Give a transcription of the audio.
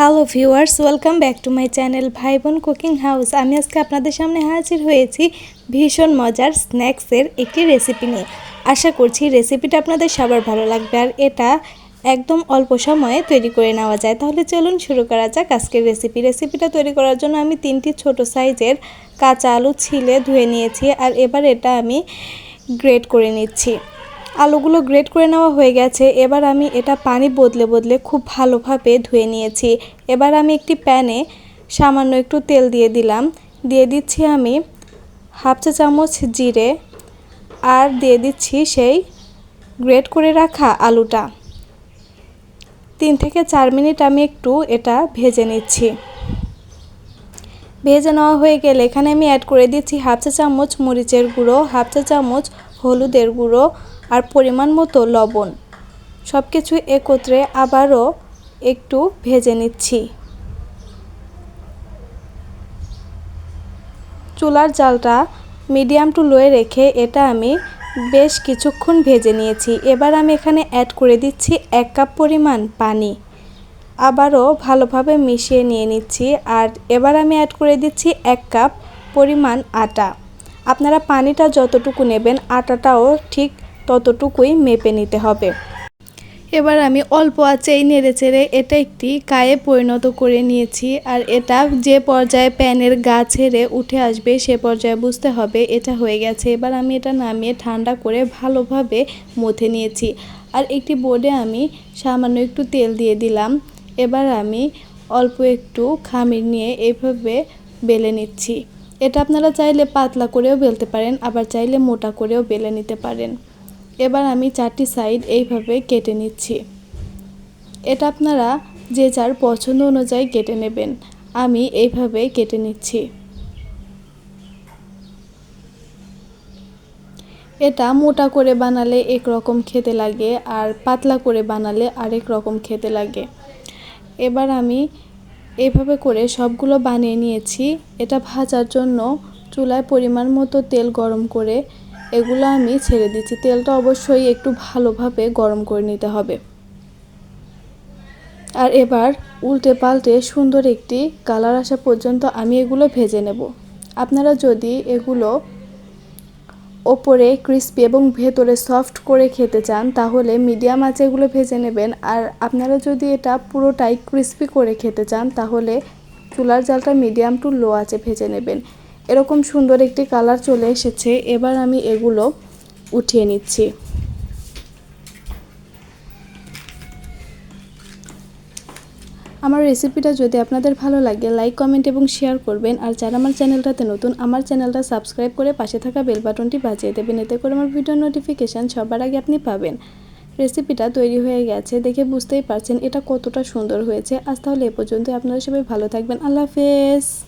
Hello viewers welcome back to my channel ভাই বোন cooking house আমি আজকে আপনাদের সামনে হাজির হয়েছি ভীষণ মজার স্ন্যাক্সের একটি রেসিপি নিয়ে। আশা করছি রেসিপিটা আপনাদের সবার ভালো লাগবে আর এটা একদম অল্প সময়ে তৈরি করে নেওয়া যায়। তাহলে চলুন শুরু করা যাক আজকের রেসিপি রেসিপিটা তৈরি করার জন্য আমি তিনটি ছোট সাইজের কাঁচা আলু ছিলে ধুয়ে নিয়েছি আর এবার এটা আমি গ্রেট করে নিচ্ছি। আলুগুলো গ্রেট করে নেওয়া হয়ে গেছে। এবার আমি এটা পানি বদলে বদলে খুব ভালোভাবে ধুয়ে নিয়েছি। এবার আমি একটি প্যানে সামান্য একটু তেল দিয়ে দিলাম। দিয়ে দিচ্ছি আমি হাফ চা চামচ জিরে আর দিয়ে দিচ্ছি সেই গ্রেট করে রাখা আলুটা। তিন থেকে চার মিনিট আমি একটু এটা ভেজে নিচ্ছি। ভেজে নেওয়া হয়ে গেলে এখানে আমি অ্যাড করে দিচ্ছি হাফ চা চামচ মরিচের গুঁড়ো, হাফ চা চামচ হলুদের গুঁড়ো আর পরিমাণ মতো লবণ। সব কিছু একত্রে আবারও একটু ভেজে নিচ্ছি। চুলার জালটা মিডিয়াম টু লোয়ে রেখে এটা আমি বেশ কিছুক্ষণ ভেজে নিয়েছি। এবার আমি এখানে অ্যাড করে দিচ্ছি এক কাপ পরিমাণ পানি। আবারও ভালোভাবে মিশিয়ে নিয়ে নিচ্ছি আর এবার আমি অ্যাড করে দিচ্ছি এক কাপ পরিমাণ আটা। আপনারা পানিটা যতটুকু নেবেন, আটাটাও ঠিক ততটুকুই মেপে নিতে হবে। এবার আমি অল্প আঁচেই নেড়ে চেড়ে এটা একটি কায়ে পরিণত করে নিয়েছি আর এটা যে পর্যায়ে প্যানের গা ছেড়ে উঠে আসবে সে পর্যায়ে বুঝতে হবে এটা হয়ে গেছে। এবার আমি এটা নামিয়ে ঠান্ডা করে ভালোভাবে মথে নিয়েছি। আর একটি বোর্ডে আমি সামান্য একটু তেল দিয়ে দিলাম। এবার আমি অল্প একটু খামির নিয়ে এইভাবে বেলে নিচ্ছি। এটা আপনারা চাইলে পাতলা করেও বেলতে পারেন, আবার চাইলে মোটা করেও বেলে নিতে পারেন। এবার আমি চারটি সাইড এইভাবে কেটে নিচ্ছি। এটা আপনারা যে যার পছন্দ অনুযায়ী কেটে নেবেন। আমি এইভাবে কেটে নিচ্ছি। এটা মোটা করে বানালে এক রকম খেতে লাগে আর পাতলা করে বানালে আরেক রকম খেতে লাগে। এবার আমি এইভাবে করে সবগুলো বানিয়ে নিয়েছি। এটা ভাজার জন্য চুলায় পরিমাণ মতো তেল গরম করে এগুলো আমি ছেড়ে দিচ্ছি। তেলটা অবশ্যই একটু ভালোভাবে গরম করে নিতে হবে। আর এবার উল্টে পাল্টে সুন্দর একটি কালার আসা পর্যন্ত আমি এগুলো ভেজে নেব। আপনারা যদি এগুলো ওপরে ক্রিস্পি এবং ভেতরে সফট করে খেতে চান, তাহলে মিডিয়াম আঁচে এগুলো ভেজে নেবেন। আর আপনারা যদি এটা পুরোটাই ক্রিস্পি করে খেতে চান, তাহলে চুলার জালটা মিডিয়াম টু লো আঁচে ভেজে নেবেন। এরকম সুন্দর একটি কালার চলে এসেছে। এবার আমি এগুলো উঠিয়ে নিচ্ছি। আমার রেসিপিটা যদি আপনাদের ভালো লাগে, লাইক, কমেন্ট এবং শেয়ার করবেন। আর যারা আমার চ্যানেলটাতে নতুন, আমার চ্যানেলটা সাবস্ক্রাইব করে পাশে থাকা বেল বাটনটি বাজিয়ে দেবেন। এতে করে আমার ভিডিও নোটিফিকেশান সবার আগে আপনি পাবেন। রেসিপিটা তৈরি হয়ে গেছে দেখে বুঝতেই পারছেন এটা কতটা সুন্দর হয়েছে। আজ তাহলে এ পর্যন্ত আপনারা সবাই ভালো থাকবেন। আল্লাহ হাফেজ।